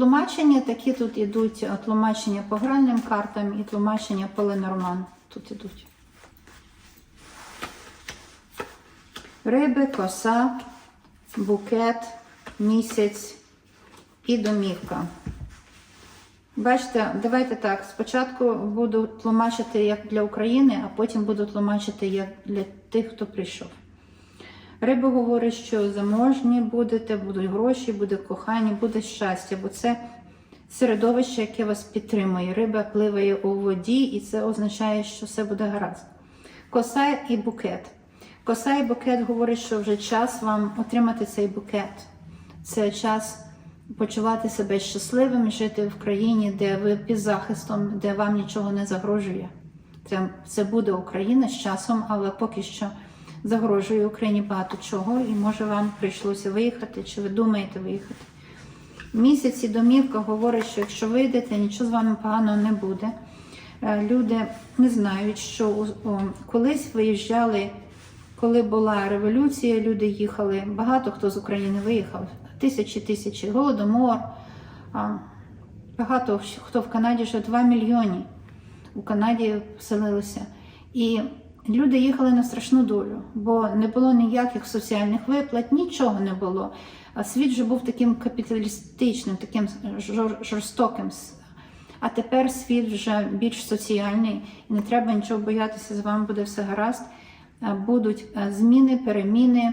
тлумачення такі тут ідуть е, тлумачення по гральним картам і тлумачення по Ленорман. Тут ідуть. Риби, коса, букет, місяць і домівка. Бачите, давайте так. Спочатку буду тлумачити як для України, а потім буду тлумачити як для тих, хто прийшов. Риба говорить, що заможні будете, будуть гроші, буде кохання, буде щастя, бо це середовище, яке вас підтримує. Риба пливає у воді, і це означає, що все буде гаразд. Коса і букет. Коса і букет говорить, що вже час вам отримати цей букет. Це час почувати себе щасливим, жити в країні, де ви під захистом, де вам нічого не загрожує. Це буде Україна з часом, але поки що загрожує Україні багато чого, і може вам прийшлося виїхати, чи ви думаєте виїхати. Місяць і домівка говорить, що якщо вийдете, нічого з вами поганого не буде. Е, Люди не знають, що колись виїжджали, коли була революція, люди їхали. Багато хто з України виїхав. Тисячі тисячі, голодомор. Багато хто в Канаді вже 2 мільйони у Канаді поселилися. І люди їхали на страшну долю, бо не було ніяких соціальних виплат, нічого не було. А світ же був таким капіталістичним, таким жорстоким. А тепер світ вже більш соціальний, і не треба нічого боятися, з вами буде все гаразд. Будуть зміни, переміни,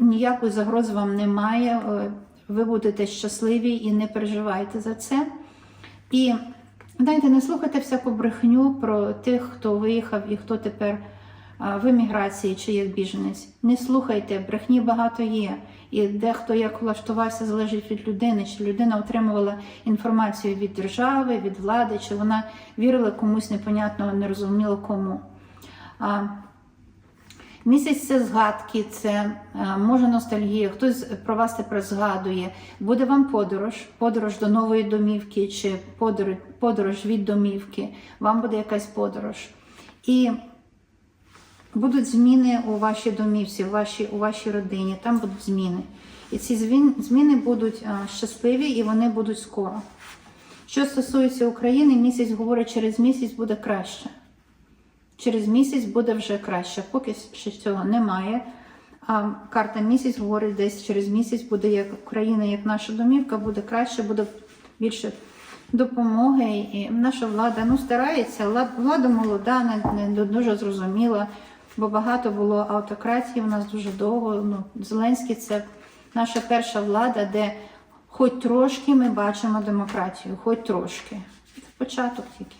ніякої загрози вам немає. е, Ви будете щасливі і не переживайте за це. І знаєте, не слухайте всяку брехню про тих, хто виїхав і хто тепер в еміграції чи як біженець. Не слухайте, брехні багато є. І дехто як влаштувався, залежить від людини, чи людина отримувала інформацію від держави, від влади, чи вона вірила комусь непонятно, не розуміла кому. Місяць це згадки, це може ностальгія. Хтось про вас тепер згадує. Буде вам подорож, подорож до нової домівки чи подорож, подорож від домівки. Вам буде якась подорож. І будуть зміни у вашій домівці, у вашій, у вашій родині. Там будуть зміни. І ці зміни будуть е, щасливі і вони будуть скоро. Що стосується України, місяць говорить, через місяць буде краще. Через місяць буде вже краще. Поки ще цього немає. А карта місяць говорить, десь через місяць буде як Україна, як наша домівка, буде краще, буде більше допомоги. І наша влада ну, старається. Влада молода, не, не дуже зрозуміла, бо багато було автократії. У нас дуже довго. Ну, Зеленський це наша перша влада, де хоч трошки ми бачимо демократію, хоч трошки. Це початок тільки.